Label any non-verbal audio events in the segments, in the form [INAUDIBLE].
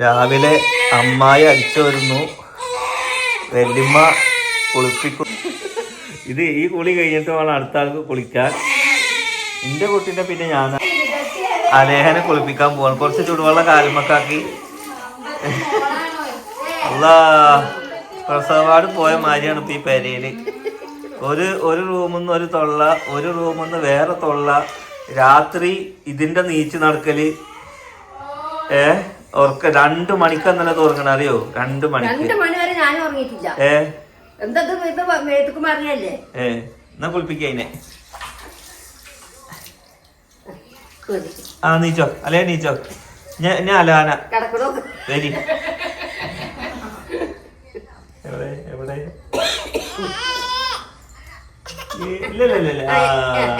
രാവിലെ അമ്മായി അടിച്ചു വരുന്നു. വെല്ലിമ്മ കുളിപ്പിക്കും ഇത് ഈ കുളി കഴിഞ്ഞിട്ട് വേണം അടുത്ത ആൾക്ക് കുളിക്കാൻ. എന്റെ കുട്ടീനെ പിന്നെ ഞാൻ അദ്ദേഹനെ കുളിപ്പിക്കാൻ പോകണം കുറച്ച് ചൂടുവെള്ളം കാലുമക്കാക്കി അല്ലാ പ്രസവാട് പോയ മാതിരിയാണ് ഇപ്പൊ ഈ പെരയിൽ. ഒരു ഒരു റൂമിൽ നിന്ന് ഒരു തൊള്ള ഒരു റൂമിൽ നിന്ന് വേറെ തൊള്ള രാത്രി ഇതിന്റെ നീച്ച് നടക്കൽ. ഏ? ഉറക്ക രണ്ടു മണിക്ക് തന്നെ തുറങ്ങണ അറിയോ? രണ്ടു മണിക്ക്. രണ്ട് മണി വരെ ഞാൻ ഉറങ്ങിയിട്ടില്ല. ഏ? എന്താ ഇത് ഇത് മേത്തുക്ക് ഏ എന്നാ കുളിപ്പിക്ക അതിനെ ആ നീച്ചോ. അല്ലേ നീച്ചോ. ഞാൻ ഞാൻ അലാന. കിടക്കണോ? വരി. എവിടെ? എവിടെ? ഈ, ഇല്ല ഇല്ല ഇല്ല ഇല്ല. ആ.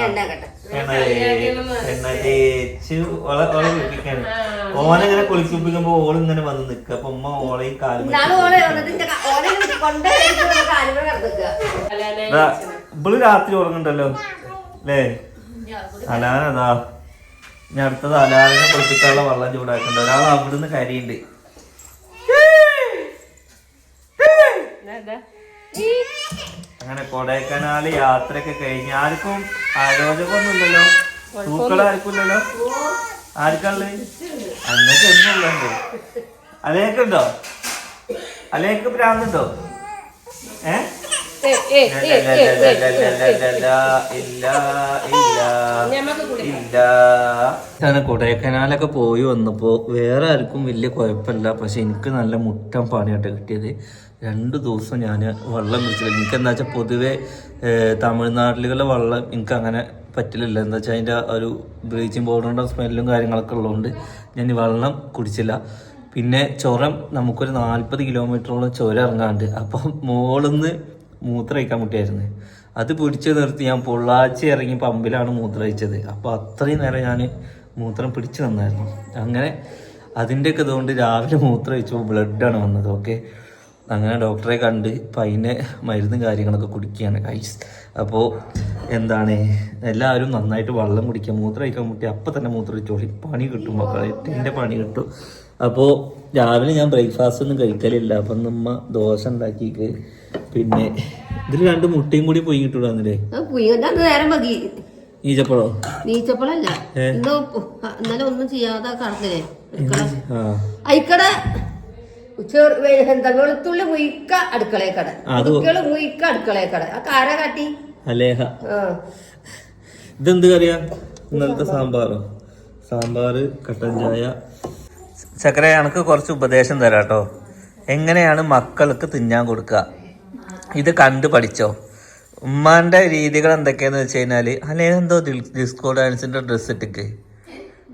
എണ്ണ കേട്ടെ എണ്ണ തേ- എണ്ണ തേച്ച് ഒള ഒള കുളിപ്പിക്കാണ്. ഓനെങ്ങനെ കുളിപ്പിക്കുമ്പോ ഓൾ ഇങ്ങനെ വന്ന് നിക്ക. അപ്പൊ ഉമ്മ ഓളെയും ഈ കാലും ഇവൾ രാത്രി ഉറങ്ങണ്ടല്ലോ? അല്ലേ അലാനതാ ഇനി അടുത്തത് അലാലിനെ കുളിപ്പിക്കാനുള്ള വെള്ളം ചൂടാക്കണ്ട. ഒരാൾ അവിടുന്ന് കരിയുണ്ട്. അങ്ങനെ കൊടൈക്കനാല് യാത്രയൊക്കെ കഴിഞ്ഞ്. ആർക്കും ആരോഗ്യമൊന്നുമില്ലല്ലോ ആർക്കും ആർക്കുമില്ലല്ലോ ആർക്കുള്ളത് അങ്ങക്ക് എന്നുള്ളണ്ട് അലേക്കുണ്ടോ അലേക്ക് പ്രാന്തുണ്ടോ ഏ? കൊടൈക്കനാലൊക്കെ പോയി വന്നപ്പോ വേറെ ആർക്കും വലിയ കുഴപ്പമില്ല. പക്ഷെ എനിക്ക് നല്ല മുട്ടൻ പണിയായിട്ട് കിട്ടിയത്. രണ്ട് ദിവസം ഞാൻ വെള്ളം കുടിച്ചില്ല. എനിക്ക് എന്താ വെച്ചാൽ പൊതുവെ തമിഴ്നാട്ടിലുള്ള വെള്ളം എനിക്ക് അങ്ങനെ പറ്റില്ല എന്താ വെച്ചാൽ അതിന്റെ ഒരു ബ്ലീച്ചിങ് പൗഡറിന്റെ സ്മെല്ലും കാര്യങ്ങളൊക്കെ ഉള്ളതുകൊണ്ട് ഞാൻ വെള്ളം കുടിച്ചില്ല. പിന്നെ ചുരം നമുക്കൊരു നാൽപ്പത് കിലോമീറ്ററോളം ചുരം ഇറങ്ങാണ്ട്. അപ്പം മുകളിന്ന് മൂത്രമൊഴിക്കാൻ മുട്ടിയായിരുന്നു അത് പിടിച്ച് നിർത്തി ഞാൻ പൊള്ളാച്ചി ഇറങ്ങി പമ്പിലാണ് മൂത്രമൊഴിച്ചത് അപ്പോൾ അത്രയും നേരം ഞാൻ മൂത്രം പിടിച്ചു നിന്നായിരുന്നു. അങ്ങനെ അതിന്റെയൊക്കെ ഇതുകൊണ്ട് രാവിലെ മൂത്രമൊഴിച്ചപ്പോൾ ബ്ലഡാണ് വന്നത്. ഓക്കെ അങ്ങനെ ഡോക്ടറെ കണ്ട് അതിന് മരുന്നും കാര്യങ്ങളൊക്കെ കുടിക്കുകയാണ് കൈസ് അപ്പോൾ എന്താണ് എല്ലാവരും നന്നായിട്ട് വെള്ളം കുടിക്കുക മൂത്രം കഴിക്കാൻ മുട്ടി അപ്പം തന്നെ മൂത്രം ഒഴിച്ചോളി പണി കിട്ടും മക്കളെ എന്റെ പണി കിട്ടും. അപ്പോൾ രാവിലെ ഞാൻ ബ്രേക്ക്ഫാസ്റ്റ് ഒന്നും കഴിക്കലില്ല. അപ്പം നമ്മ ദോശ ഉണ്ടാക്കിക്ക് പിന്നെ ഇതിൽ രണ്ട് മുട്ടയും കൂടി പോയി കിട്ടൂടാന്നില്ലേ നീച്ചപ്പഴോ? നീച്ചപ്പോഴല്ല. ഇന്നലെ ഒന്നും ചെയ്യാതെ കടന്നില്ലേ? ചെറു എന്താ വെളുത്തുള്ളി മുയിക്ക അടുക്കളയെ കട കുട്ടികൾ മുയിക്ക അടുക്കളയെ കട ആ കാര കാട്ടി. അലേഹ. ഇതെന്ത് കറിയാ? ഇന്നലത്തെ സാമ്പാറോ? സാമ്പാറ് കട്ടൻ ചായ. ചക്കര എനിക്ക് കുറച്ച് ഉപദേശം തരാം കേട്ടോ എങ്ങനെയാണ് മക്കൾക്ക് തിന്നാൻ കൊടുക്കുക ഇത് കണ്ടു പഠിച്ചോ? ഉമ്മാന്റെ രീതികൾ എന്തൊക്കെയാന്ന് വെച്ച് കഴിഞ്ഞാൽ അല്ലെ എന്തോ ഡിസ്കോ ഡാൻസിന്റെ ഡ്രസ് ഇട്ടിക്ക്.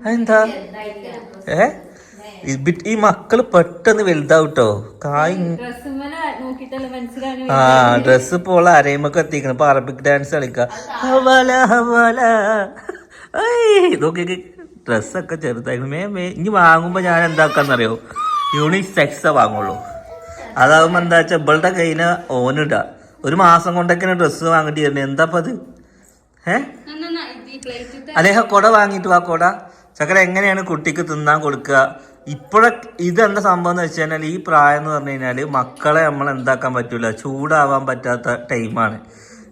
അതെന്താ? ഏ? ഈ മക്കൾ പെട്ടെന്ന് വലുതാവട്ടോ. കായ് ആ ഡ്രസ് പോലെ അരയുമ്പൊക്കെ എത്തിക്കണം. ഇപ്പൊ അറബിക് ഡാൻസ് കളിക്ക. ഹവല ഹവല. ഇതൊക്കെ ഡ്രസ്സൊക്കെ ചെറുതായിരുന്നു മേ മേ ഇനി വാങ്ങുമ്പോ ഞാൻ എന്താക്കാന്നറിയോ? യൂണിക് സെക്സാ വാങ്ങുള്ളൂ. അതാവുമ്പോ എന്താ വെച്ചാ ഇവളുടെ കയ്യിൽ ഓനിടാ ഒരു മാസം കൊണ്ടൊക്കെ ഡ്രസ്സ് വാങ്ങിട്ട് തരണേ എന്താ അത്? ഏ? അദ്ദേഹം കൊട വാങ്ങിട്ട് വാ കൊട. ചക്കര എങ്ങനെയാണ് കുട്ടിക്ക് തിന്നാൻ കൊടുക്കുക? ഇപ്പോഴൊക്കെ ഇതെന്താ സംഭവം എന്ന് വെച്ച് കഴിഞ്ഞാൽ ഈ പ്രായം എന്ന് പറഞ്ഞു കഴിഞ്ഞാൽ മക്കളെ നമ്മൾ എന്താക്കാൻ പറ്റൂല. ചൂടാവാൻ പറ്റാത്ത ടൈമാണ്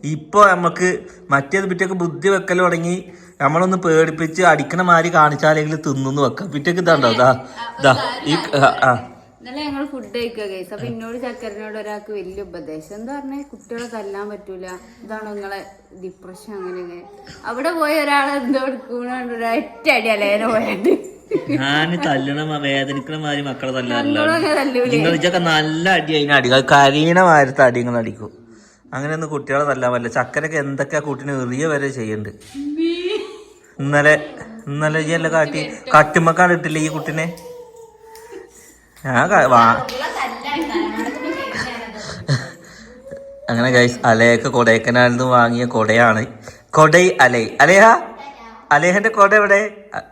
ഇപ്പോൾ നമുക്ക് മറ്റേത് പിറ്റേക്ക് ബുദ്ധി വെക്കൽ തുടങ്ങി നമ്മളൊന്ന് പേടിപ്പിച്ച് അടിക്കണ മാതിരി കാണിച്ചാലെങ്കിൽ തിന്നു വെക്കാം. പിറ്റേക്ക് ഇതാണ്ടോ? ദാ ദാ ഈ ആ. ഇന്നലെ ഞങ്ങൾ ഫുഡ് കഴിക്കുക കേസ് അപ്പൊ എന്നോട് ചക്കരനോട് ഒരാൾക്ക് വലിയ ഉപദേശം. എന്താ പറഞ്ഞ? കുട്ടികളെ തല്ലാൻ പറ്റൂല. ഇതാണ് നിങ്ങളെ ഡിപ്രഷൻ അങ്ങനെ ഇങ്ങനെ. അവിടെ പോയ ഒരാളെ എന്തോ എടുക്കുന്നുണ്ട് ഒരൊറ്റ അടി അലേനെ പോയാണ്ട് ഞാൻ തല്ലണ വേദനിക്കണ മാതിരി മക്കളെ തല്ലാറില്ല. നല്ല അടി അതിനെ അടിക്കും അത് കരീണ മാരത്തെ അടി നിങ്ങൾ അടിക്കും. അങ്ങനെയൊന്നും കുട്ടികളെ തല്ലാൻ പറ്റില്ല. ചക്കരൊക്കെ എന്തൊക്കെയാ കൂട്ടിന് എറിയ വരെ ചെയ്യണ്ട്. ഇന്നലെ ഇന്നലെ ഈ എല്ലാം കാട്ടി കട്ടുമ്മക്കാട് ഇട്ടില്ലേ ഈ കുട്ടിനെ? അങ്ങനെ ഗൈസ് അലയൊക്കെ കൊടൈക്കനാലിൽ നിന്ന് വാങ്ങിയ കൊടയാണ്. കൊടൈ അലൈ. അലേഹ അലേഹന്റെ കൊട എവിടെ?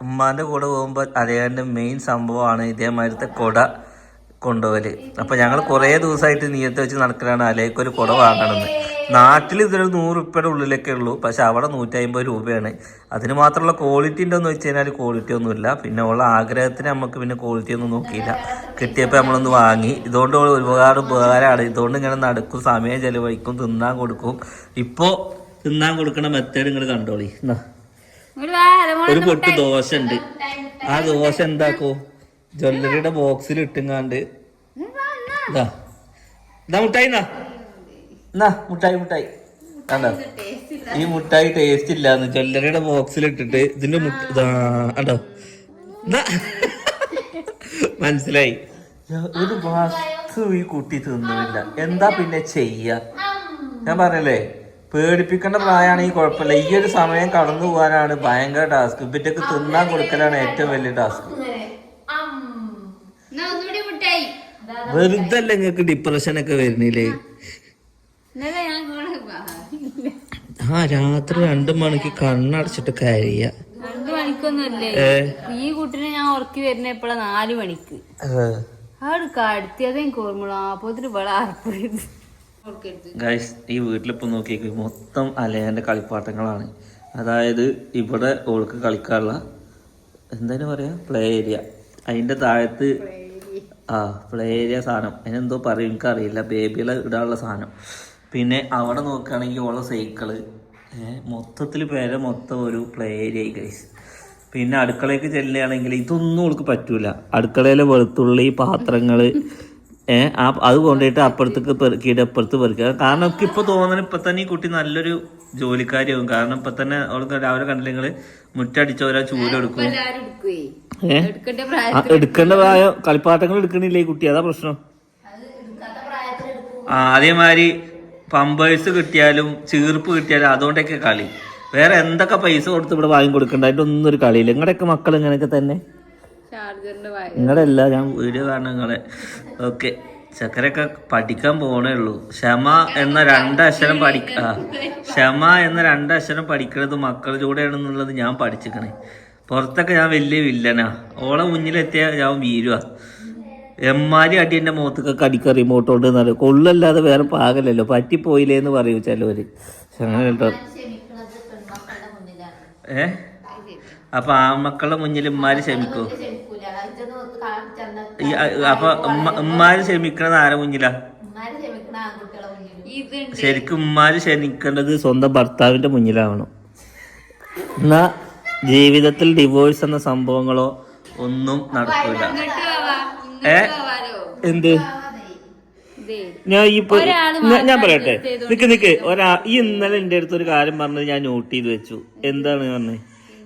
ഉമ്മാന്റെ കൂടെ പോകുമ്പോൾ അലേഹന്റെ മെയിൻ സംഭവമാണ് ഇതേമാതിരത്തെ കൊട കൊണ്ടുപോകൽ അപ്പൊ ഞങ്ങൾ കുറേ ദിവസമായിട്ട് നീയത്ത് വെച്ച് നടക്കലാണ് അലേക്കൊരു കുട വാങ്ങണമെന്ന് നാട്ടിൽ ഇതൊരു നൂറ് ഉറുപ്പയുടെ ഉള്ളിലൊക്കെ ഉള്ളൂ. പക്ഷെ അവിടെ നൂറ്റി അമ്പത് രൂപയാണ്. അതിന് മാത്രമുള്ള ക്വാളിറ്റി ഉണ്ടോയെന്ന് വെച്ച് കഴിഞ്ഞാൽ ക്വാളിറ്റി ഒന്നുമില്ല. പിന്നെ ഉള്ള ആഗ്രഹത്തിന് നമുക്ക് പിന്നെ ക്വാളിറ്റി ഒന്നും നോക്കിയില്ല. കിട്ടിയപ്പോൾ നമ്മളൊന്ന് വാങ്ങി. ഇതുകൊണ്ട് ഒരുപാട് ഉപകാരമാണ് ഇതുകൊണ്ട് ഇങ്ങനെ നടക്കും സമയം ചെലവഴിക്കും തിന്നാൻ കൊടുക്കും. ഇപ്പോൾ തിന്നാൻ കൊടുക്കുന്ന മെത്തേഡ് നിങ്ങൾ കണ്ടോളി. എന്നാ ഒരു പൊട്ട് ദോശ ഉണ്ട്. ആ ദോശ എന്താക്കോ? ജ്വല്ലറിയുടെ ബോക്സിൽ ഇട്ടുങ്ങാണ്ട്. ഇതാ. ഇതാ മുട്ടായി എന്നാ മുട്ടായി മുട്ടായി. കണ്ടോ? ഈ മുട്ടായി ടേസ്റ്റ് ഇല്ലാന്ന് ജ്വല്ലറിയുടെ ബോക്സിൽ ഇട്ടിട്ട് ഇതിന്റെ കണ്ടോ? മനസ്സിലായി. ഒരു വസ്തു ഈ കുട്ടി തിന്നില്ല എന്താ പിന്നെ ചെയ്യ? ഞാൻ പറഞ്ഞല്ലേ പേടിപ്പിക്കേണ്ട പ്രായമാണെങ്കിൽ കുഴപ്പമില്ല. ഈ ഒരു സമയം കടന്നു പോകാനാണ് ഭയങ്കര ടാസ്ക് ഇവറ്റക്ക് തിന്നാൻ കൊടുക്കലാണ് ഏറ്റവും വലിയ ടാസ്ക് വെറുതെ അല്ല നിങ്ങൾക്ക് ഡിപ്രഷൻ ഒക്കെ വരുന്നില്ലേ ഇന്നലെ ഞാൻ കൂടെ വാ. ആ രാത്രി രണ്ടു മണിക്ക് കണ്ണടച്ചിട്ട് കരിയ. രണ്ടു മണിക്കൊന്നുമല്ലേ? ഈ കുട്ടിനെ ഞാൻ ഉറക്കി വരുന്ന എപ്പോഴാ നാല് മണിക്ക്. അവിടെ കടത്തിയതേ എനിക്ക് ഓർമ്മ അപ്പൊ ഇവിടെ ഗൈസ് ഈ വീട്ടിലിപ്പോ നോക്കിയേക്ക് മൊത്തം അലയന്റെ കളിപ്പാട്ടങ്ങളാണ്. അതായത് ഇവിടെ ഓൾക്ക് കളിക്കാനുള്ള എന്താണ് പറയാ? പ്ലേ ഏരിയ അതിന്റെ താഴത്ത് ആ പ്ലേ ഏരിയ സാധനം. അതിനെന്തോ പറയും എനിക്കറിയില്ല. ബേബികളെ ഇടാനുള്ള സാധനം. പിന്നെ അവിടെ നോക്കുകയാണെങ്കിൽ ഉള്ള സൈക്കിൾ മൊത്തത്തിൽ പേരെ മൊത്തം ഒരു പ്ലേ ഏരിയ ഗൈസ് പിന്നെ അടുക്കളയ്ക്ക് ചെല്ലുകയാണെങ്കിൽ ഇതൊന്നും ഓൾക്ക് പറ്റൂല. അടുക്കളയിലെ വെളുത്തുള്ളി പാത്രങ്ങൾ ഏഹ് ആ അത് കൊണ്ടുപോയിട്ട് അപ്പുറത്തേക്ക് പെറുക്കിയിട്ട് അപ്പുറത്ത് പെറുക്കുക. കാരണം ഒക്കെ ഇപ്പൊ തോന്നണ ഇപ്പൊ തന്നെ ഈ കുട്ടി നല്ലൊരു ജോലിക്കാരിയാവും. കാരണം ഇപ്പൊ തന്നെ അവൾക്ക് രാവിലെ കണ്ടില്ലെങ്കിൽ മുറ്റടിച്ച ഒരാൾ ചൂലെടുക്കും ഏഹ് എടുക്കേണ്ട ആ, പ്രായം എടുക്കേണ്ട പ്രായം കളിപ്പാട്ടങ്ങൾ എടുക്കണില്ലേ ഈ കുട്ടി? അതാ പ്രശ്നം. ആ അതേമാതിരി പമ്പേഴ്സ് കിട്ടിയാലും ചീർപ്പ് കിട്ടിയാലും അതുകൊണ്ടൊക്കെ കളി. വേറെ എന്തൊക്കെ പൈസ കൊടുത്ത് ഇവിടെ വാങ്ങി കൊടുക്കണ്ട? അതിന്റെ ഒന്നും ഒരു കളിയില്ല. നിങ്ങളുടെയൊക്കെ മക്കൾ ഇങ്ങനെയൊക്കെ തന്നെ? നിങ്ങളല്ല ഞാൻ വീഡിയോ കാണുന്ന നിങ്ങളെ. ഓക്കെ. ചക്കരൊക്കെ പഠിക്കാൻ പോകണേ ഉള്ളൂ. ക്ഷമ എന്ന രണ്ടക്ഷരം പഠിക്ക ക്ഷമ എന്ന രണ്ടക്ഷരം പഠിക്കുന്നത് മക്കളിലൂടെയാണെന്നുള്ളത് ഞാൻ പഠിച്ചിക്കണേ പുറത്തൊക്കെ ഞാൻ വലിയ വില്ലനാ. ഓളെ മുന്നിലെത്തിയാൽ ഞാൻ വീരുവാ എമ്മാരി അടി എന്റെ മുഖത്തൊക്കെ അടിക്ക റിമോട്ട് കൊണ്ട് എന്നറിയോ കൊള്ളല്ലാതെ വേറെ പാകലല്ലോ പറ്റിപ്പോയില്ലേ എന്ന് പറയൂ ചിലവര്. കേട്ടോ. ഏ? അപ്പൊ ആ മക്കളുടെ മുന്നിൽ ഉമ്മാര് ക്ഷമിക്കോ? അപ്പൊ ഉമ്മ- ഉമ്മാര് ക്ഷമിക്കണത് ആരെ മുന്നിലാ? ശരിക്കും ഉമ്മാര് ക്ഷമിക്കേണ്ടത് സ്വന്തം ഭർത്താവിന്റെ മുന്നിലാവണം. എന്നാ ജീവിതത്തിൽ ഡിവോഴ്സ് എന്ന സംഭവങ്ങളോ ഒന്നും വാ ഏ? എന്ത്? ഞാൻ ഈ ഞാൻ- പറയട്ടെ. നിക്ക് നിക്ക്. ഒരാ ഈ ഇന്നലെ എന്റെ അടുത്ത് ഒരു കാര്യം പറഞ്ഞത് ഞാൻ നോട്ട് ചെയ്ത് വെച്ചു. എന്താണ് പറഞ്ഞത്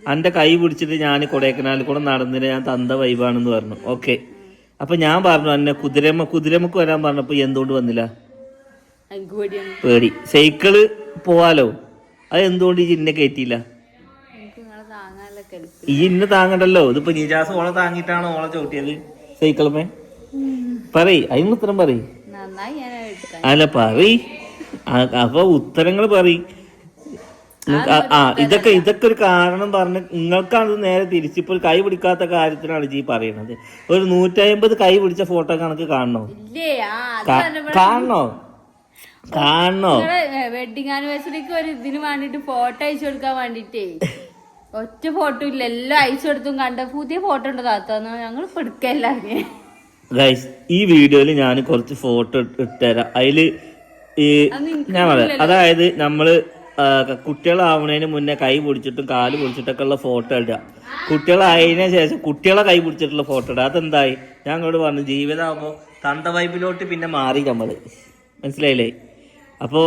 അന്റെ കൈ പിടിച്ചിട്ട് ഞാൻ കൊടൈക്കനാലിൽ കൂടെ നടന്നില്ല ഞാൻ തന്ത വൈബാണെന്ന് പറഞ്ഞു. ഓക്കെ അപ്പൊ ഞാൻ പറഞ്ഞു എന്നെ കുതിരമ്മ കുതിരമ്മക്ക് വരാൻ പറഞ്ഞപ്പോ എന്തുകൊണ്ട് വന്നില്ല? പേടി. സൈക്കിൾ പോവാലോ? അത് എന്തുകൊണ്ട് ഈ ഇന്നെ കയറ്റിയില്ല ഈ ഇന്ന താങ്ങണ്ടല്ലോ? ഇതിപ്പോ നീജാസ് ഓളെ താങ്ങിയിട്ടാണോ ഓളെ ചവിട്ടിയത്? സൈക്കിളുമേ പറയ് അതിന് ഉത്തരം പറയ്. അല്ല പറയ്. അപ്പൊ ഉത്തരങ്ങൾ പറയ്. നിങ്ങക്ക് ആ- ഇതൊക്കെ ഇതൊക്കെ ഒരു കാരണം പറഞ്ഞ് നിങ്ങൾക്കാണ് ഇത് നേരെ തിരിച്ചിപ്പോ ഒരു കൈ പിടിക്കാത്ത കാര്യത്തിനാണ് ജി പറയുന്നത് ഒരു നൂറ്റമ്പത് കൈ പിടിച്ച ഫോട്ടോ കണക്ക് കാണണോ? കാണണോ? കാണണോ? വെഡിങ് ആനിവേഴ്സറിക്ക് ഒരു ഇതിന് വേണ്ടിട്ട് ഫോട്ടോ അയച്ചു കൊടുക്കാൻ വേണ്ടിട്ടേ. ഒറ്റ ഫോട്ടോ ഇല്ല. എല്ലാം അയച്ചു കൊടുത്തും കണ്ട പുതിയ ഫോട്ടോ ഉണ്ട് താത്തന്ന് ഞങ്ങൾ പിടിക്കല്ല ഗൈസ് ഈ വീഡിയോയിൽ ഞാൻ കുറച്ച് ഫോട്ടോ ഇട്ടുതരാം അതിൽ ഈ ഞാൻ പറയാം. അതായത് നമ്മൾ ആ, കുട്ടികളാവണതിന് മുന്നേ കൈ പിടിച്ചിട്ടും കാൽ പിടിച്ചിട്ടൊക്കെ ഉള്ള ഫോട്ടോ ഇടുക കുട്ടികളായതിനു ശേഷം കുട്ടികളെ കൈ പിടിച്ചിട്ടുള്ള ഫോട്ടോ ഇടുക അതെന്തായി? ഞാൻ അങ്ങോട്ട് പറഞ്ഞു. ജീവിതമാകുമ്പോൾ തന്ത വൈബിലോട്ട് പിന്നെ മാറി നമ്മൾ. മനസ്സിലായില്ലേ? അപ്പോ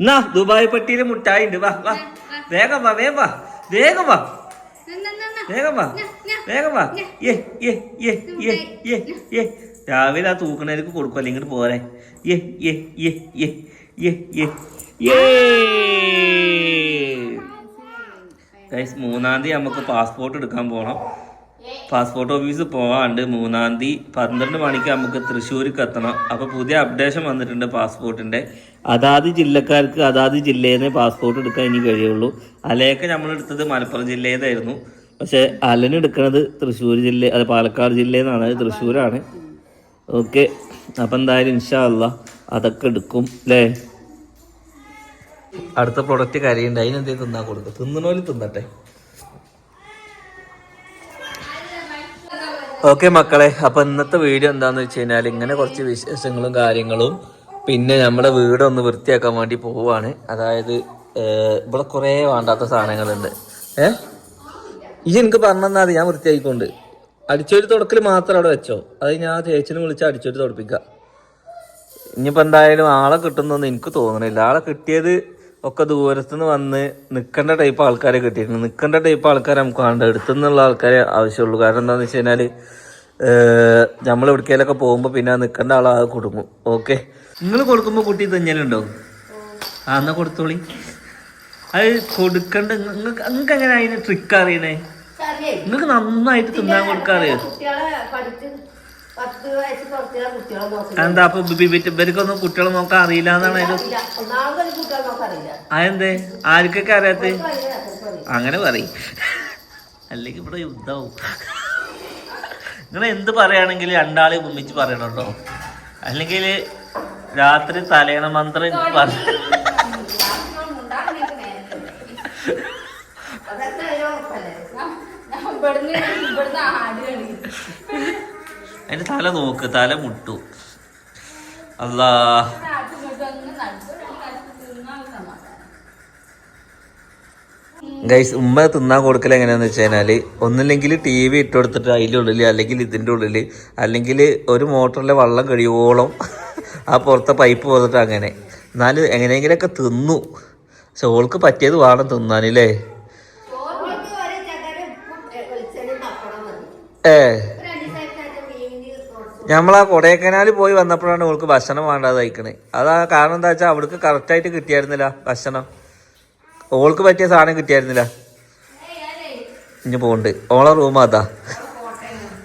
എന്നാ [LAUGHS] ദുബായ് പട്ടിയിൽ മുട്ടായി ഉണ്ട് വാ വാ. വേഗം വാ വേഗം വാ. വേഗം വാ. വേഗം വാ. വേഗം വാ. ഏ ഏ ഏ ഏ ഏ ഏ രാവിലെ ആ തൂക്കണേക്ക് കൊടുക്കും അല്ലെങ്കിൽ ഇങ്ങോട്ട് പോരെ. ഏ ഏ ഏ ഏ ഏ ഏ ഏ ഗൈസ് മൂന്നാം തീയതി നമുക്ക് പാസ്പോർട്ട് എടുക്കാൻ പോകണം പാസ്പോർട്ട് ഓഫീസ് പോകാണ്ട് മൂന്നാം തീയതി പന്ത്രണ്ട് മണിക്ക് നമുക്ക് തൃശ്ശൂർക്ക് എത്തണം. അപ്പോൾ പുതിയ അപ്ഡേഷൻ വന്നിട്ടുണ്ട് പാസ്പോർട്ടിന്റെ അതാത് ജില്ലക്കാർക്ക് അതാത് ജില്ലയിൽ നിന്ന് പാസ്പോർട്ട് എടുക്കാൻ ഇനി കഴിയുള്ളൂ. അലയൊക്കെ നമ്മൾ എടുത്തത് മലപ്പുറം ജില്ലയിലായിരുന്നു. പക്ഷേ അലന് എടുക്കുന്നത് തൃശ്ശൂർ ജില്ല അത് പാലക്കാട് ജില്ലയിൽ നിന്നാണ് തൃശ്ശൂരാണ്. ഓക്കെ. അപ്പം എന്തായാലും ഇൻഷാ അല്ലാ അതൊക്കെ എടുക്കും അല്ലേ അടുത്ത പ്രൊഡക്റ്റ് കരയുണ്ട്. അതിനെന്തേ തിന്നാൻ കൊടുക്കും? തിന്നണോലും തിന്നട്ടെ. ഓക്കെ മക്കളെ അപ്പൊ ഇന്നത്തെ വീഡിയോ എന്താന്ന് വെച്ച് കഴിഞ്ഞാൽ ഇങ്ങനെ കുറച്ച് വിശേഷങ്ങളും കാര്യങ്ങളും പിന്നെ നമ്മുടെ വീടൊന്ന് വൃത്തിയാക്കാൻ വേണ്ടി പോവാണ്. അതായത് ഇവിടെ കുറേ വേണ്ടാത്ത സാധനങ്ങളുണ്ട്. ഏ? ഈ എനിക്ക് പറഞ്ഞാൽ ഞാൻ വൃത്തിയാക്കിക്കൊണ്ട്. അടിച്ചൊരു തുടക്കൽ മാത്രം അവിടെ വെച്ചോ. അത് ഞാൻ ചേച്ചിനെ വിളിച്ച് അടിച്ചൊരു തുടപ്പിക്കാം. ഇനിയിപ്പോ എന്തായാലും ആളെ കിട്ടുന്നൊന്നും എനിക്ക് തോന്നണില്ല. ആളെ കിട്ടിയത് ഒക്കെ ദൂരത്തുനിന്ന് വന്ന് നിൽക്കേണ്ട ടൈപ്പ് ആൾക്കാരെ കിട്ടിയിട്ടുണ്ട്. നിൽക്കേണ്ട ടൈപ്പ് ആൾക്കാരെ നമുക്ക് വേണ്ട. അടുത്തുനിന്നുള്ള ആൾക്കാരെ ആവശ്യമുള്ളൂ. കാരണം എന്താണെന്ന് വെച്ച് കഴിഞ്ഞാൽ നമ്മൾ എവിടേക്കേലൊക്കെ പോകുമ്പോൾ പിന്നെ നിൽക്കേണ്ട ആളാകെ കൊടുക്കും ഓക്കെ നിങ്ങൾ കൊടുക്കുമ്പോൾ കുട്ടി തഞ്ഞലുണ്ടോ ആ എന്നാ കൊടുത്തോളി. അത് കൊടുക്കണ്ട. നിങ്ങൾക്ക് നിങ്ങൾക്ക് എങ്ങനെ അതിന് ട്രിക്ക് അറിയണേ? അറിയേ നിങ്ങൾക്ക് നന്നായിട്ട് തിന്നാൻ കൊടുക്കാറിയോ? പത്ത് വയസ്സ് കുറച്ചുള്ള കുട്ടികളെ നോക്കില്ല എന്താ അപ്പൊ ബി- ബി- ഇവർക്കൊന്നും കുട്ടികളെ നോക്കാൻ അറിയില്ല എന്നാണ് അതിന് ഒന്നാമതൊരു കുട്ടികളെ നോക്കാറില്ല അതെന്തേ? ആർക്കൊക്കെ അറിയാത്ത? അങ്ങനെ പറയും. അല്ലെങ്കിൽ ഇവിടെ യുദ്ധവും. നിങ്ങൾ എന്ത് പറയുകയാണെങ്കിൽ രണ്ടാളെ ഒന്നിച്ച് പറയണുണ്ടോ? അല്ലെങ്കിൽ രാത്രി തലേണ മന്ത്രം എനിക്ക് അതിന്റെ തല നോക്ക് തല മുട്ടു. അല്ലാ ഗൈസ് ഉമ്മ തിന്നാൻ കൊടുക്കൽ എങ്ങനെയാന്ന് വെച്ച് കഴിഞ്ഞാൽ ഒന്നില്ലെങ്കിൽ ടി വി ഇട്ട് കൊടുത്തിട്ട് അതിന്റെ ഉള്ളിൽ അല്ലെങ്കിൽ ഇതിന്റെ ഉള്ളിൽ അല്ലെങ്കിൽ ഒരു മോട്ടറിലെ വള്ളം കഴിയോളം ആ പുറത്തെ പൈപ്പ് പോന്നിട്ട് അങ്ങനെ. എന്നാലും എങ്ങനെയെങ്കിലൊക്കെ തിന്നു. പക്ഷെ ഓൾക്ക് പറ്റിയത് വേണം തിന്നാനല്ലേ? ഏ, വെളിച്ചെണ്ണയും പപ്പടം മതി. ഏ ഒരു രണ്ട് ദിവസമായിട്ട് മീനിന് കുറച്ച് നമ്മളാ കൊടൈക്കനാലിൽ പോയി വന്നപ്പോഴാണ് ഓൾക്ക് ഭക്ഷണം വേണ്ടാതെ കഴിക്കണേ. അതാ കാരണം എന്താ വെച്ചാൽ അവൾക്ക് കറക്റ്റായിട്ട് കിട്ടിയായിരുന്നില്ല ഭക്ഷണം. ഓൾക്ക് പറ്റിയ സാധനം കിട്ടിയായിരുന്നില്ല. ഇനി പോണ്ട്. ഓളെ റൂം അതാ.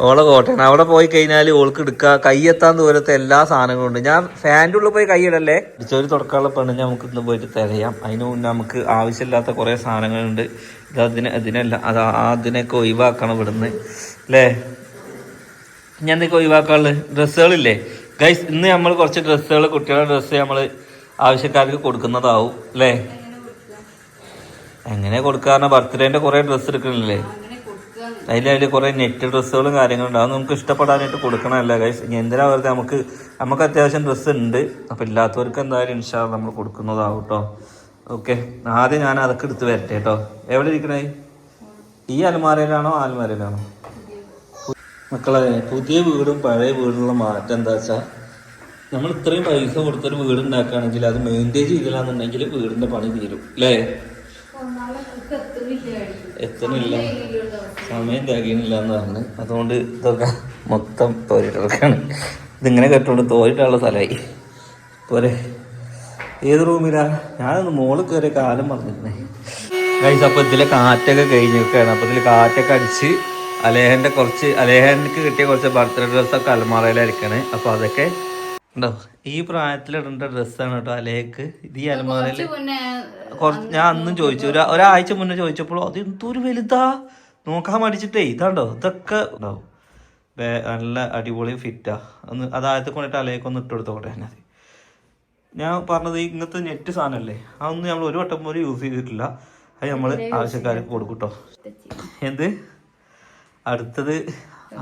ഓളെ കോട്ടയാണ്. അവിടെ പോയി കഴിഞ്ഞാൽ ഓൾക്ക് എടുക്കുക കൈയെത്താൻ ദൂരത്തെ എല്ലാ സാധനങ്ങളും ഉണ്ട്. ഞാൻ ഫാന്റെ ഉള്ളിൽ പോയി കൈയിടല്ലേ ഇടിച്ചൊരു തുടക്കാനുള്ള പെണ്ണ് നമുക്ക് ഇന്ന് പോയിട്ട് തിരയാം. അതിന് മുന്നേ നമുക്ക് ആവശ്യമില്ലാത്ത കുറേ സാധനങ്ങളുണ്ട്. ഇത് അതിന് അതിനല്ല അത് ആ- അതിനൊക്കെ ഒഴിവാക്കണം ഇവിടുന്ന്. അല്ലേ? ഞാൻ എന്തൊക്കെ ഒഴിവാക്കാനുള്ള ഡ്രസ്സുകളില്ലേ? ഗൈസ് ഇന്ന് നമ്മൾ കുറച്ച് ഡ്രസ്സുകൾ കുട്ടികളുടെ ഡ്രസ്സ് നമ്മൾ ആവശ്യക്കാർക്ക് കൊടുക്കുന്നതാവും അല്ലേ? എങ്ങനെ കൊടുക്കാറുണ്ട് ബർത്ത്ഡേന്റെ കുറേ ഡ്രസ്സ് എടുക്കണില്ലേ? അതിൽ കുറേ നെറ്റ് ഡ്രസ്സുകളും കാര്യങ്ങളും ഉണ്ടാവും. നമുക്ക് ഇഷ്ടപ്പെടാനായിട്ട് കൊടുക്കണമല്ല ഗൈസ് എന്തിനാ വെറുതെ നമുക്ക് നമുക്ക് അത്യാവശ്യം ഡ്രസ്സ് ഉണ്ട്. അപ്പം ഇല്ലാത്തവർക്ക് എന്തായാലും ഇൻഷാ നമ്മൾ കൊടുക്കുന്നതാവും കേട്ടോ ഓക്കെ ആദ്യം ഞാൻ അതൊക്കെ എടുത്ത് വരട്ടെ കേട്ടോ എവിടെ ഇരിക്കണേ? ഈ അലമാരയിലാണോ ആ അലമാരയിലാണോ മക്കളെ പുതിയ വീടും പഴയ വീടിനുള്ള മാറ്റം എന്താ വെച്ചാൽ നമ്മൾ ഇത്രയും പൈസ കൊടുത്തൊരു വീട് ഉണ്ടാക്കുകയാണെങ്കിൽ അത് മെയിന്റെയിൻ ചെയ്തില്ലാന്നുണ്ടെങ്കിൽ വീടിന്റെ പണി തീരും അല്ലേ? എത്തണില്ല. സമയം തികയണില്ല എന്ന് പറഞ്ഞ് അതുകൊണ്ട് ഇതൊക്കെ മൊത്തം തോരിട്ടിറക്കാണ് ഇതിങ്ങനെ കെട്ടുകൊണ്ട് തോരിട്ടുള്ള സ്ഥലമായി. പോരെ. ഏത് റൂമിലാ? ഞാനൊന്ന് മോൾ കയറിയ കാലം പറഞ്ഞിരുന്നേ കഴിച്ചപ്പോൾ അപ്പൊ ഇതിലെ കാറ്റൊക്കെ കഴിഞ്ഞിരിക്കുകയാണ് അപ്പോൾ ഇതിൽ കാറ്റൊക്കെ അടിച്ച് അലേഹന്റെ കുറച്ച് അലേഹനക്ക് കിട്ടിയ കുറച്ച് ബർത്ത്ഡേ ഡ്രസ്സൊക്കെ അലമാറയിലായിരിക്കണേ. അപ്പോൾ അതൊക്കെ ഉണ്ടോ ഈ പ്രായത്തിലിടേണ്ട ഡ്രസ്സാണ് കേട്ടോ അലേക്ക് ഇത് ഈ അലമാറയിൽ കുറച്ച് ഞാൻ അന്നും ചോദിച്ചു. ഒരു ഒരാഴ്ച മുന്നേ ചോദിച്ചപ്പോൾ അത് എന്തൊരു വലുതാ? നോക്കാൻ മടിച്ചിട്ടേ ഇതാണ്ടോ? ഇതൊക്കെ ഉണ്ടാവും നല്ല അടിപൊളി ഫിറ്റാ ഒന്ന് അതായത് കൊണ്ടിട്ട് ഒന്ന് ഇട്ട് കൊടുത്തോട്ടെ എന്നത് ഞാൻ പറഞ്ഞത് ഇങ്ങനത്തെ നെറ്റ് സാധനമല്ലേ അതൊന്നും നമ്മൾ ഒരു വട്ടം പോലും യൂസ് ചെയ്തിട്ടില്ല. അത് നമ്മൾ ആവശ്യക്കാർക്ക് കൊടുക്കട്ടോ കേട്ടോ എന്ത്? അടുത്തത്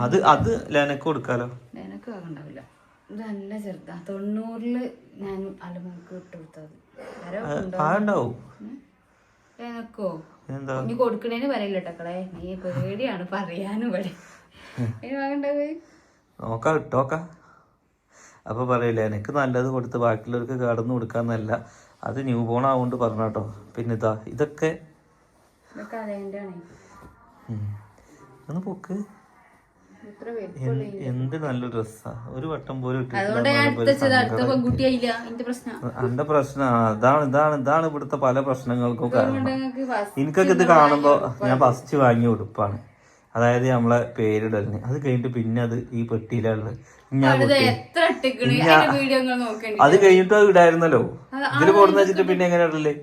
അത് അത് ലെനക്ക് കൊടുക്കാലോ? ലെനക്ക് ആകണ്ടാവില്ല. ഇത് നല്ല ചെറുതാ. തൊണ്ണൂറിൽ ഞാൻ അലമുക്ക് ഇട്ട് കൊടുത്തത്. ആരോ ലെനക്കോ? നീ കൊടുക്കണേന് പറയില്ല കേട്ടക്കളെ നീ പേടിയാണ് പറയാനും ഇവിടെ. നോക്കാം ഇട്ടോക്കാം. അപ്പൊ പറയില്ല എനിക്ക് നല്ലത് കൊടുത്ത് ബാക്കിയുള്ളവർക്ക് കടന്നു കൊടുക്കാന്നല്ല. അത് ന്യൂ ബോൺ ആവുകൊണ്ട് പറഞ്ഞാട്ടോ പിന്നെ ഇതാ ഇതൊക്കെ ഇതൊക്കെ. ഒന്ന് പോക്ക്. എന്ത് നല്ല ഡ്രസ്സാ. ഒരു വട്ടം പോലും ഞാൻ അന്റെ പ്രശ്നം. ആ, ഇതാണ് ഇതാണ് ഇതാണ് ഇവിടുത്തെ പല പ്രശ്നങ്ങൾക്കും കാരണം. എനിക്കൊക്കെ ഇത് കാണുമ്പോ ഞാൻ ഫസ്റ്റ് വാങ്ങിയ ഉടുപ്പാണ്. അതായത് നമ്മളെ പേരിടലിന്. അത് കഴിഞ്ഞിട്ട് പിന്നെ അത് ഈ ഞാൻ നോക്കണ്ടി? അത് കഴിഞ്ഞിട്ട് അത് ഇടായിരുന്നല്ലോ. ഇതിൽ കൊടുന്ന് വെച്ചിട്ട് പിന്നെ എങ്ങനെ ഇടല്ലേ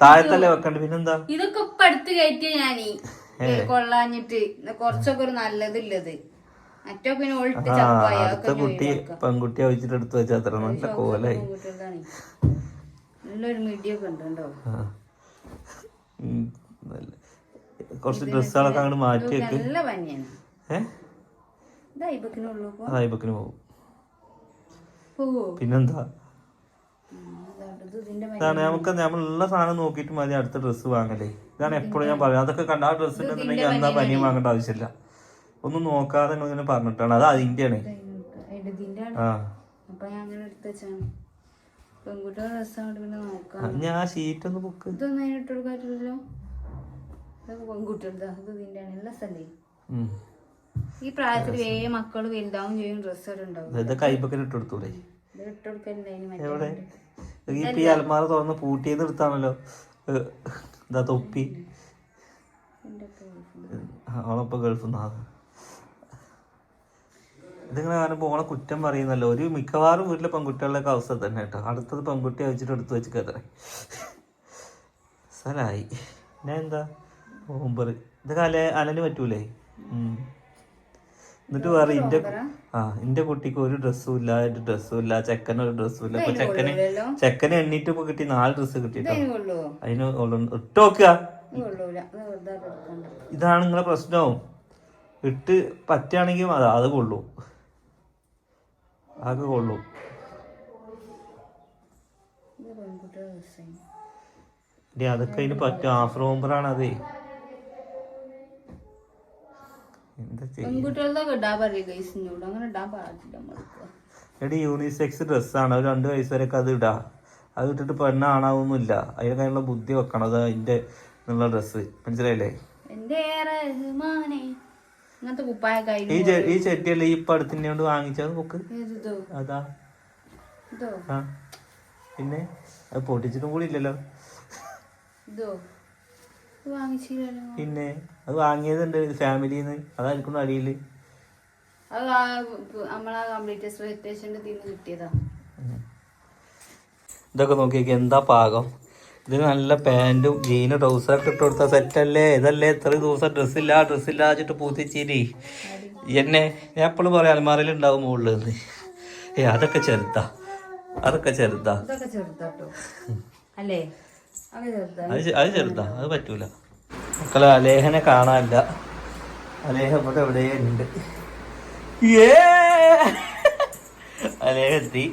താഴത്തല്ലേ വെക്കണ്ട? പിന്നെന്താ? ഇതൊക്കെ അടുത്ത് കയറ്റിയ ഞാനീ. കൊള്ളാഞ്ഞിട്ട് കൊറച്ചൊക്കെ ഒരു നല്ലതില്ലത്. അടുത്ത കുട്ടി പെൺകുട്ടിയെ വെച്ചിട്ട് എടുത്തു വെച്ചാൽ അത്ര നല്ല കോലായി. കുറച്ച് ഡ്രസ്സുകളൊക്കെ അങ്ങോട്ട് മാറ്റി വെക്ക്. നല്ല പനിയാണ്. ഏ? ഇതാ ഇബക്കിനുള്ളൂ ഇപ്പൊ. അതായിപ്പക്കിന് പോകും പോവോ? പിന്നെന്താ ഉം, ഇതാ, ഇത് ഇതിന്റെ പനി ഇതാണ് നമുക്ക് നമ്മളുള്ള സാധനം നോക്കിയിട്ട് മതി അടുത്ത ഡ്രസ്സ് വാങ്ങലേ. ഇതാണ് എപ്പോഴും ഞാൻ പറയുന്നത് അതൊക്കെ കണ്ട ആ ഡ്രസ്സ് ഉണ്ടെന്നുണ്ടെങ്കിൽ എന്താ പനിയും വാങ്ങേണ്ട ആവശ്യമില്ല. ഒന്നും നോക്കാതെ നിങ്ങൾ ഇങ്ങനെ പറഞ്ഞിട്ടാണ്. അത് അതിന്റെയാണ്. ആണ് ആ. ഞാൻ ഷീറ്റ് ഒന്ന് ബുക്ക് ഈ പ്രായത്തിൽ വേഗം മക്കൾ വലുതാവും ചെയ്യും ഡ്രസ്സ് ഉണ്ടാവും കൈപ്പൊക്കെ ഇട്ട് കൊടുത്തൂടെ? ഇപ്പൊ ഈ അലമാര തുറന്ന് പൂട്ടിയെന്ന് എടുത്താണല്ലോ. എന്താ ഇതാ തൊപ്പി. അവളപ്പോ ഗൾഫിൽ. അവളപ്പൊ ഗൾഫിൽ നിന്നാ ഇതിങ്ങനെ കാണുമ്പോൾ ഓളെ കുറ്റം പറയുന്നല്ലോ. ഒരു മിക്കവാറും വീട്ടിലെ പെൺകുട്ടികളുടെ അവസ്ഥ തന്നെ കേട്ടോ. അടുത്തത് പെൺകുട്ടിയെ വെച്ചിട്ട് എടുത്തു വെച്ച് കയറേ സ്ഥലായി. ഞാൻ എന്താ? ഓമ്പർ ഇതൊക്കെ അല അലന് പറ്റൂലേ? ഉം. എന്നിട്ട് വേറെ ഇന്റെ ആ എന്റെ കുട്ടിക്ക് ഒരു ഡ്രസ്സും ഇല്ല ഒരു ഡ്രസ്സും ഇല്ല ചെക്കന് ഒരു ഡ്രസ്സും ഇല്ല. ഇപ്പൊ ചെക്കന് ചെക്കനെ എണ്ണീറ്റ് ഇപ്പൊ കിട്ടി നാല് ഡ്രസ്സ് കിട്ടിട്ടോ? അതിന് ഇട്ട് നോക്കുക ഇതാണ് നിങ്ങളെ പ്രശ്നവും. ഇട്ട് പറ്റുകയാണെങ്കിൽ അത് അത് കൊള്ളൂ. അതൊക്കെ കൊള്ളൂ. അതൊക്കെ അതിന് പറ്റും. ഹാഫ് റോംബറാണ് അതേ എടി യൂണിസെക്സ് ഡ്രസ്സാണ് ഒരു രണ്ട് വയസ്സ് വരെയൊക്കെ അത് ഇടാ. അത് ഇട്ടിട്ട് പെണ്ണാണാവുന്നില്ല പെണ്ണാണാവൊന്നുമില്ല കാര്യമുള്ള ബുദ്ധി വെക്കണം. അത് അതിന്റെ എന്നുള്ള ഡ്രസ്സ് മനസ്സിലായില്ലേ? ഈ ചെട്ടിയല്ലേ ഈ പടത്തിനെ കൊണ്ട് വാങ്ങിച്ചത് നോക്ക്. അതാ. പിന്നെ അത് പൊട്ടിച്ചിട്ടും കൂടി ഇല്ലല്ലോ. പിന്നെ അത് വാങ്ങിയതുണ്ട് ഫാമിലിന്ന്. അതായിരിക്കും അടിയിൽ ഇതൊക്കെ നോക്കിയൊക്കെ എന്താ പാകം? ഇതിന് നല്ല പാന്റും ജീനും ട്രൗസറൊക്കെ ഇട്ട് സെറ്റ് സെറ്റല്ലേ? ഇതല്ലേ? ഇത്ര ദിവസം ഡ്രസ്സില്ല ഡ്രസ്സില്ല വെച്ചിട്ട് പൂത്തിച്ചിരി. എന്നെ ഞാൻ എപ്പോഴും പറയാം അലമാറയിൽ ഉണ്ടാവും മുകളിൽ നിന്ന് ഏ അതൊക്കെ ചെറുതാ. അതൊക്കെ ചെറുതാ. അല്ലേ? അത് ചെറുതാ. അത് പറ്റൂല. മക്കളെ അലേഹനെ കാണാനില്ല. അലേഹ ഇവിടെ എവിടെ ഉണ്ട് അലേഹ എത്തി.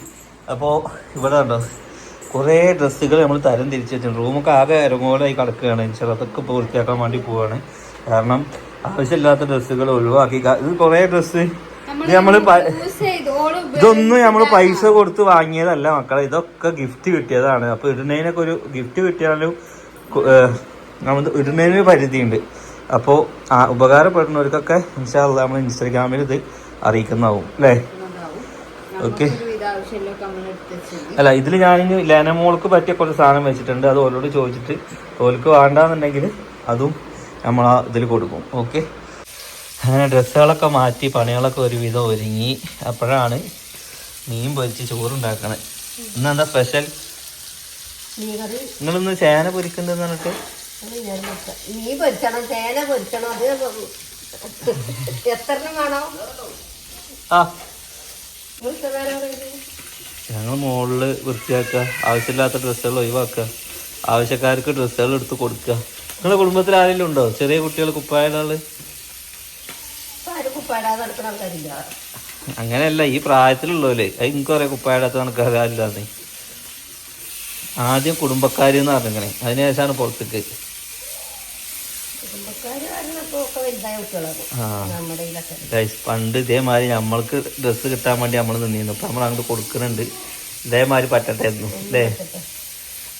അപ്പോ ഇവിടെ ഉണ്ടോ കുറേ ഡ്രസ്സുകൾ നമ്മൾ തരം തിരിച്ചു വെച്ചിട്ടുണ്ട് റൂമൊക്കെ ആകെ ഇറങ്ങോലായി കിടക്കുകയാണ്. ചില അതൊക്കെ ഇപ്പോൾ വൃത്തിയാക്കാൻ വേണ്ടി പോവാണ്. കാരണം ആവശ്യമില്ലാത്ത ഡ്രസ്സുകൾ ഒഴിവാക്കി. ഇത് കുറേ ഡ്രസ്സ് ഇതൊന്നും നമ്മൾ പൈസ കൊടുത്ത് വാങ്ങിയതല്ല മക്കളെ. ഇതൊക്കെ ഗിഫ്റ്റ് കിട്ടിയതാണ്. അപ്പൊ ഇടുന്നതിനൊക്കെ ഒരു ഗിഫ്റ്റ് കിട്ടിയാലും നമ്മൾ ഇടുന്നതിന് പരിധിയുണ്ട്. അപ്പോൾ ആ ഉപകാരപ്പെടുന്നവർക്കൊക്കെ ഇൻഷാല്ല നമ്മൾ ഇൻസ്റ്റാഗ്രാമിൽ ഇത് അറിയിക്കുന്നതാവും. അല്ലേ? ഓക്കെ. അല്ല ഇതിൽ ഞാനിനി ലേനമോൾക്ക് പറ്റിയ കുറച്ച് സാധനം വെച്ചിട്ടുണ്ട്. അത് ഓരോട് ചോദിച്ചിട്ട് ഓൾക്ക് വേണ്ടാന്നുണ്ടെങ്കിൽ അതും നമ്മൾ ആ ഇതിൽ കൊടുക്കും. ഓക്കെ? അങ്ങനെ ഡ്രസ്സുകളൊക്കെ മാറ്റി പണികളൊക്കെ ഒരുവിധം ഒരുങ്ങി. അപ്പോഴാണ് മീൻ പൊരിച്ച് ചോറുണ്ടാക്കണത് ഇന്നെന്താ സ്പെഷ്യൽ? നിങ്ങളിന്ന് ചേന പൊരിക്കുന്നുണ്ടെന്ന് പറഞ്ഞിട്ട്. മീൻ പൊരിച്ചണം ചേന പൊരിച്ചണം അത് എത്ര വേണോ? ആ. ഞങ്ങൾ മുകളിൽ വൃത്തിയാക്കുക ആവശ്യമില്ലാത്ത ഡ്രസ്സുകൾ ഒഴിവാക്കുക ആവശ്യക്കാർക്ക് ഡ്രസ്സുകൾ എടുത്ത് കൊടുക്കുക നിങ്ങളുടെ കുടുംബത്തിൽ ആരെങ്കിലും ഉണ്ടോ? ചെറിയ കുട്ടികൾ കുപ്പായുള്ള കുപ്പാടാതെ നടക്കുന്ന ആൾക്കാരില്ല. അങ്ങനെയല്ല ഈ പ്രായത്തിലുള്ളവല്ലേ അത് എനിക്ക് പറയാം കുപ്പായിടാത്ത കണക്കാരില്ലാന്ന് ആദ്യം കുടുംബക്കാരി എന്ന് പറഞ്ഞിങ്ങനെ അതിനുശേഷമാണ് പുറത്തേക്ക് പണ്ട് ഇതേമാതിരി നമ്മൾക്ക് ഡ്രസ്സ് കിട്ടാൻ വേണ്ടി നമ്മൾ നിന്നിരുന്നു. ഇപ്പം നമ്മൾ അങ്ങോട്ട് കൊടുക്കുന്നുണ്ട്. ഇതേമാതിരി പറ്റട്ടെ ആയിരുന്നു അല്ലേ?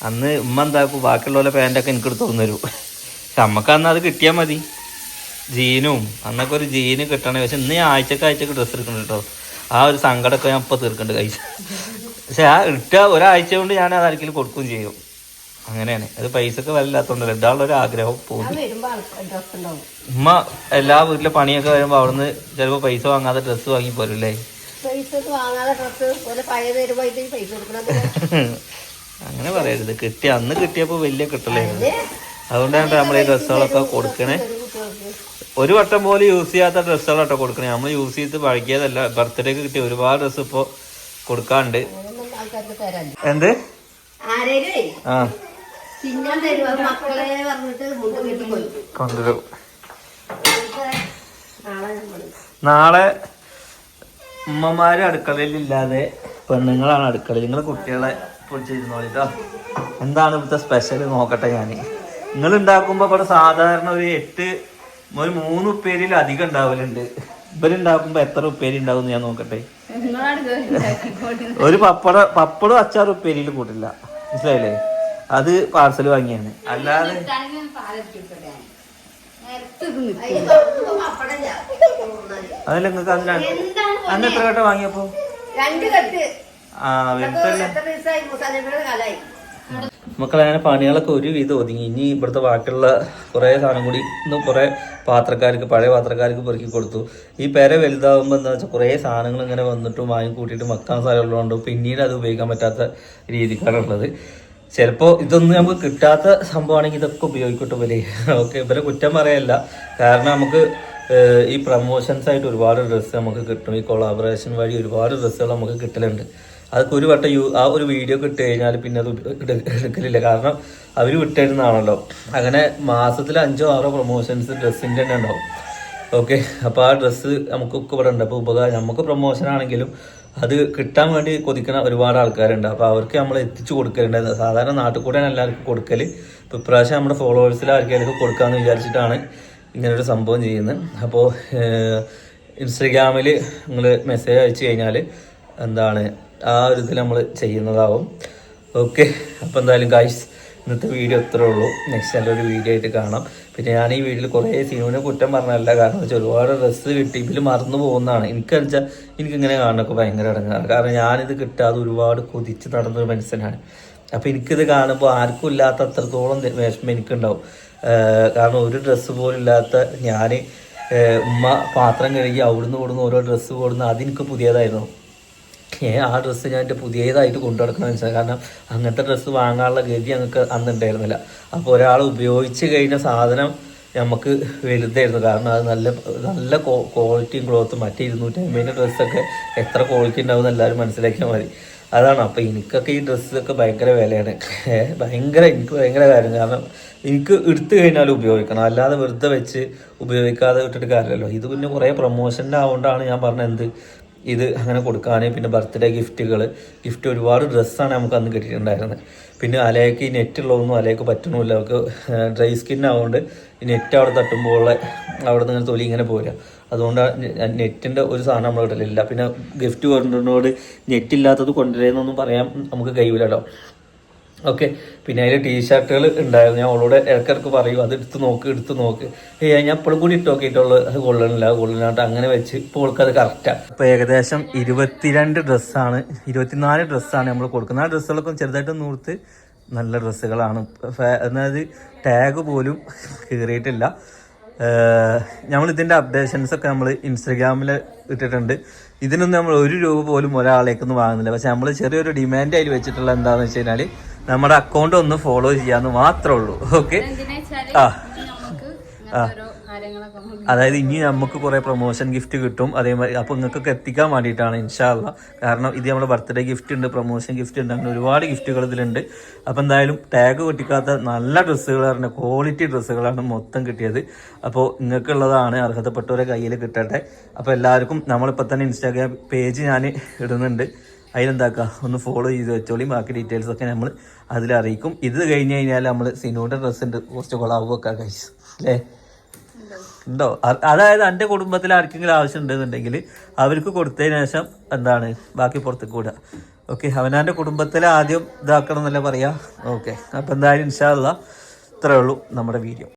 അന്ന് ഉമ്മ എന്താക്കും ബാക്കിയുള്ളവരെ പാന്റൊക്കെ എനിക്ക് എടുത്തു തരും. നമുക്ക് അന്ന് അത് കിട്ടിയാൽ മതി. ജീനും അന്നൊക്കെ ഒരു ജീന് കിട്ടണേ. പക്ഷെ ഇന്ന് ഞാൻ ആഴ്ചക്ക് ആഴ്ചക്ക് ഡ്രസ്സ് എടുക്കണം കേട്ടോ ആ ഒരു സങ്കടമൊക്കെ ഞാൻ ഇപ്പൊ തീർക്കണ്ട് കഴിച്ച പക്ഷെ ആ ഇട്ട ഒരാഴ്ച കൊണ്ട് ഞാൻ അത് ആർക്കെങ്കിലും കൊടുക്കുകയും ചെയ്യും. അങ്ങനെയാണ്. അത് പൈസക്ക് വല്ലാത്തോണ്ടല്ലോ ഇടാനുള്ള ഒരു ആഗ്രഹം. പോകും ഞാൻ വരുമ്പോ ആൾക്കാർ ഡ്രസ് ഉമ്മ എല്ലാ വീട്ടിലെ പണിയൊക്കെ വരുമ്പോൾ അവിടുന്ന് ചിലപ്പോൾ പൈസ വാങ്ങാതെ ഡ്രസ്സ് വാങ്ങി പോരല്ലേ? അങ്ങനെ പറയരുത്. കിട്ടിയ അന്ന് കിട്ടിയപ്പോൾ വലിയ കിട്ടലായിരുന്നു. അതുകൊണ്ടാണ് നമ്മൾ ഈ ഡ്രസ്സുകളൊക്കെ കൊടുക്കണേ. ഒരു വട്ടം പോലും യൂസ് ചെയ്യാത്ത ഡ്രസ്സുകൾ കേട്ടോ കൊടുക്കണേ. നമ്മൾ യൂസ് ചെയ്ത് പഴകിയതല്ല. ബർത്ത്ഡേക്ക് കിട്ടിയ ഒരുപാട് ഡ്രസ്സ് ഇപ്പോൾ കൊടുക്കാണ്ട്. എന്ത്? ആ. കൊണ്ടുവരും. നാളെ ഉമ്മമാര് അടുക്കളയിൽ ഇല്ലാതെ പെണ്ണുങ്ങളാണ് അടുക്കളയിൽ. നിങ്ങൾ കുട്ടികളെ പൊടിച്ചിരുന്നോളിട്ടോ എന്താണ് ഇവിടുത്തെ സ്പെഷ്യൽ നോക്കട്ടെ ഞാൻ നിങ്ങൾ ഉണ്ടാക്കുമ്പോൾ ഇവിടെ സാധാരണ ഒരു എട്ട് ഒരു മൂന്ന് ഉപ്പേരിയിൽ അധികം ഉണ്ടാവലുണ്ട്. ഇവരുണ്ടാക്കുമ്പോ എത്ര ഉപ്പേരി ഉണ്ടാവും ഞാൻ നോക്കട്ടെ. ഒരു പപ്പട പപ്പടും അച്ചാർ ഉപ്പേരിയിൽ കൂട്ടില്ല. മനസ്സിലായില്ലേ? അത് പാർസൽ വാങ്ങിയാണ്. അല്ലാതെ അതല്ല നിങ്ങൾക്ക് അന്ന് അന്ന് എത്ര കേട്ട വാങ്ങിയപ്പോ? ആ വലുതല്ലേ മക്കളെ അങ്ങനെ പണികളൊക്കെ ഒരു വിധം ഒതുങ്ങി. ഇനി ഇവിടുത്തെ ബാക്കിയുള്ള കുറേ സാധനം കൂടി ഇന്ന് കുറേ പാത്രക്കാർക്ക് പഴയ പാത്രക്കാർക്ക് പെറുക്കി കൊടുത്തു. ഈ പെര വലുതാകുമ്പോൾ എന്താ വെച്ചാൽ കുറേ സാധനങ്ങൾ ഇങ്ങനെ വന്നിട്ട് വാങ്ങി കൂട്ടിയിട്ട് മക്കാൻ സ്ഥലമുള്ളതുകൊണ്ട് പിന്നീട് അത് ഉപയോഗിക്കാൻ പറ്റാത്ത രീതിക്കാണ് ഉള്ളത്. ചിലപ്പോൾ ഇതൊന്നും നമുക്ക് കിട്ടാത്ത സംഭവമാണെങ്കിൽ ഇതൊക്കെ ഉപയോഗിക്കട്ടെ വരെ ഓക്കെ ഇവരെ കുറ്റം പറയല്ല. കാരണം നമുക്ക് ഈ പ്രമോഷൻസ് ആയിട്ട് ഒരുപാട് ഡ്രസ്സ് നമുക്ക് കിട്ടും. ഈ കൊളാബറേഷൻ വഴി ഒരുപാട് ഡ്രസ്സുകൾ നമുക്ക് കിട്ടലുണ്ട്. അതൊക്കെ ഒരു വട്ടം യൂ ആ ഒരു വീഡിയോ കിട്ടി കഴിഞ്ഞാൽ പിന്നെ അത് എടു- എടുക്കലില്ല. കാരണം അവർ വിട്ടിരുന്നാണല്ലോ. അങ്ങനെ മാസത്തിൽ അഞ്ചോ ആറോ പ്രൊമോഷൻസ് ഡ്രസ്സിന്റെ തന്നെ ഉണ്ടാവും. ഓക്കെ അപ്പോൾ ആ ഡ്രസ്സ് നമുക്കൊക്കെ ഇവിടെ ഉണ്ട്. അപ്പോൾ ഉപകാരം നമുക്ക് പ്രൊമോഷൻ ആണെങ്കിലും അത് കിട്ടാൻ വേണ്ടി കൊതിക്കുന്ന ഒരുപാട് ആൾക്കാരുണ്ട്. അപ്പോൾ അവർക്ക് നമ്മൾ എത്തിച്ചു കൊടുക്കലുണ്ട്. സാധാരണ നാട്ടിൽ കൂടെയാണ് എല്ലാവർക്കും കൊടുക്കൽ ഇപ്പോൾ ഇപ്രാവശ്യം നമ്മുടെ ഫോളോവേഴ്സിൽ ആർക്കെങ്കിലും കൊടുക്കാമെന്ന് വിചാരിച്ചിട്ടാണ് ഇങ്ങനൊരു സംഭവം ചെയ്യുന്നത്. അപ്പോൾ ഇൻസ്റ്റഗ്രാമിൽ നിങ്ങൾ മെസ്സേജ് അയച്ചു കഴിഞ്ഞാൽ എന്താണ് ആ ഒരു ഇതിൽ നമ്മൾ ചെയ്യുന്നതാവും. ഓക്കെ അപ്പോൾ എന്തായാലും ഗൈസ് ഇന്നത്തെ വീഡിയോ ഇത്രേ ഉള്ളൂ. നെക്സ്റ്റ് നല്ലൊരു വീഡിയോ ആയിട്ട് കാണാം. പിന്നെ ഞാൻ ഈ വീഡിയോയിൽ കുറേ സിനിമനെ കുറ്റം പറഞ്ഞല്ല കാരണം വെച്ചാൽ ഒരുപാട് ഡ്രസ്സ് കിട്ടി. ഇതിൽ മറന്നു പോകുന്നതാണ്. എനിക്ക് വെച്ചാൽ എനിക്കിങ്ങനെ കാണുന്നൊക്കെ ഭയങ്കര ഇടങ്ങാറ് കാരണം ഞാനിത് കിട്ടാതെ ഒരുപാട് കൊതിച്ച് നടന്നൊരു മനുഷ്യനാണ്. അപ്പോൾ എനിക്കിത് കാണുമ്പോൾ ആർക്കും ഇല്ലാത്ത അത്രത്തോളം വിഷമം എനിക്കുണ്ടാവും. കാരണം ഒരു ഡ്രസ്സ് പോലും ഇല്ലാത്ത ഞാൻ ഉമ്മ പാത്രം കഴുകി അവിടുന്ന് കൊടുന്ന് ഓരോ ഡ്രസ്സ് കൊടുന്ന് അതെനിക്ക് പുതിയതായിരുന്നു. ഏ ആ ഡ്രസ്സ് ഞാൻ എന്റെ പുതിയതായിട്ട് കൊണ്ടു വെച്ചാൽ കാരണം അങ്ങനത്തെ ഡ്രസ്സ് വാങ്ങാനുള്ള ഗതി ഞങ്ങൾക്ക് അന്ന് ഉണ്ടായിരുന്നില്ല അപ്പോൾ ഒരാൾ ഉപയോഗിച്ച് കഴിഞ്ഞ സാധനം നമുക്ക് വലുതായിരുന്നു. കാരണം അത് നല്ല നല്ല ക്വാളിറ്റിയും ക്ലോത്തും മറ്റേ ഇരുന്നൂറ്റി അമ്പതിന്റെ ഡ്രസ്സൊക്കെ എത്ര ക്വാളിറ്റി ഉണ്ടാവും എന്ന് എല്ലാവരും മനസ്സിലാക്കിയാൽ മതി. അതാണ്. അപ്പോൾ എനിക്കൊക്കെ ഈ ഡ്രസ്സൊക്കെ ഭയങ്കര വിലയാണ്. ഭയങ്കര എനിക്ക് ഭയങ്കര കാര്യം. കാരണം എനിക്ക് എടുത്തു കഴിഞ്ഞാൽ ഉപയോഗിക്കണം. അല്ലാതെ വെറുതെ വെച്ച് ഉപയോഗിക്കാതെ വിട്ടിട്ട് കാര്യമല്ലോ ഇത് പിന്നെ കുറേ പ്രൊമോഷന്റെ ആവുകൊണ്ടാണ് ഞാൻ പറഞ്ഞത് എന്ത്? ഇത് അങ്ങനെ കൊടുക്കാൻ പിന്നെ ബർത്ത്ഡേ ഗിഫ്റ്റുകൾ ഗിഫ്റ്റ് ഒരുപാട് ഡ്രസ്സാണ് നമുക്ക് അന്ന് കിട്ടിയിട്ടുണ്ടായിരുന്നത് പിന്നെ അലയ്ക്ക് ഈ നെറ്റ് ഉള്ളതൊന്നും അലയ്ക്ക് പറ്റണമില്ല അവർക്ക് ഡ്രൈ സ്കിൻ ആവുകൊണ്ട് ഈ നെറ്റ് അവിടെ തട്ടുമ്പോൾ അവിടെ നിന്ന് തൊലി ഇങ്ങനെ പോരുക അതുകൊണ്ട് നെറ്റിന്റെ ഒരു സാധനം നമ്മൾ കിട്ടലില്ല പിന്നെ ഗിഫ്റ്റ് കൊണ്ടുവന്നോട് നെറ്റ് ഇല്ലാത്തത് കൊണ്ടുവരുന്നൊന്നും പറയാൻ നമുക്ക് കഴിയില്ലല്ലോ ഓക്കെ. പിന്നെ അതിൽ ടീഷർട്ടുകൾ ഉണ്ടായിരുന്നു. ഞാൻ അവളോട് ഇടക്കിടക്ക് പറയും അത് എടുത്ത് നോക്ക് എടുത്ത് നോക്ക്. ഏ ഞാൻ എപ്പോഴും കൂടി ഇട്ട് നോക്കിയിട്ടുള്ളൂ അത് കൊള്ളണില്ല കൊള്ളണില്ലാട്ട് അങ്ങനെ വെച്ച് ഇപ്പോൾ അത് കറക്റ്റാണ് ഇപ്പൊ ഏകദേശം ഇരുപത്തിരണ്ട് ഡ്രസ്സാണ് ഇരുപത്തിനാല് ഡ്രസ്സാണ് നമ്മൾ കൊടുക്കുന്നത്. ആ ഡ്രസ്സുകളൊക്കെ ചെറുതായിട്ട് നൂർത്ത് നല്ല ഡ്രസ്സുകളാണ്. അതായത് ടാഗ് പോലും കീറിയിട്ടില്ല. നമ്മൾ ഇതിന്റെ അപ്ഡേഷൻസ് ഒക്കെ നമ്മൾ ഇൻസ്റ്റഗ്രാമിൽ ഇട്ടിട്ടുണ്ട്. ഇതിനൊന്നും നമ്മൾ ഒരു രൂപ പോലും ഒരാളേക്കൊന്നും വാങ്ങുന്നില്ല. പക്ഷെ നമ്മൾ ചെറിയൊരു ഡിമാൻഡ് അതിൽ വെച്ചിട്ടുള്ള എന്താണെന്ന് വെച്ച് കഴിഞ്ഞാൽ നമ്മുടെ അക്കൗണ്ട് ഒന്ന് ഫോളോ ചെയ്യാന്ന് മാത്രമേ ഉള്ളൂ ഓക്കെ ആ. [LAUGHS] അതായത് ഇനി നമുക്ക് കുറേ പ്രൊമോഷൻ ഗിഫ്റ്റ് കിട്ടും. അതേമാതിരി അപ്പോൾ നിങ്ങൾക്കൊക്കെ എത്തിക്കാൻ വേണ്ടിയിട്ടാണ് ഇൻഷാല്ല കാരണം ഇത് നമ്മുടെ ബർത്ത്ഡേ ഗിഫ്റ്റ് ഉണ്ട് പ്രൊമോഷൻ ഗിഫ്റ്റ് ഉണ്ട് അങ്ങനെ ഒരുപാട് ഗിഫ്റ്റുകൾ ഇതിലുണ്ട്. അപ്പോൾ എന്തായാലും ടാഗ് പൊട്ടിക്കാത്ത നല്ല ഡ്രസ്സുകൾ പറഞ്ഞ ക്വാളിറ്റി ഡ്രസ്സുകളാണ് മൊത്തം കിട്ടിയത്. അപ്പോൾ നിങ്ങൾക്കുള്ളതാണ് അർഹതപ്പെട്ടവരെ കയ്യിൽ കിട്ടട്ടെ. അപ്പോൾ എല്ലാവർക്കും നമ്മളിപ്പോൾ തന്നെ ഇൻസ്റ്റാഗ്രാം പേജ് ഞാൻ ഇടുന്നുണ്ട്. അതിലെന്താക്കുക ഒന്ന് ഫോളോ ചെയ്ത് വെച്ചോളി. ബാക്കി ഡീറ്റെയിൽസ് ഒക്കെ നമ്മൾ അതിൽ അറിയിക്കും. ഇത് കഴിഞ്ഞ് കഴിഞ്ഞാൽ നമ്മൾ സിനുവിന്റെ ഡ്രസ്സ് ഉണ്ട്. കുറച്ച് കൊളാവുമൊക്കെ കഴിച്ചു. അല്ലേ? ഉണ്ടോ? അതായത് എന്റെ കുടുംബത്തിൽ ആർക്കെങ്കിലും ആവശ്യം ഉണ്ടെന്നുണ്ടെങ്കിൽ അവർക്ക് കൊടുത്തതിന് ശേഷം എന്താണ്? ബാക്കി പുറത്തേക്ക് വിടുക. ഓക്കെ അവനാന്റെ കുടുംബത്തിൽ ആദ്യം ഇതാക്കണം എന്നല്ലേ പറയാം? ഓക്കെ അപ്പം എന്തായാലും ഇൻഷാല്ല ഇത്രേ ഉള്ളൂ നമ്മുടെ വീഡിയോ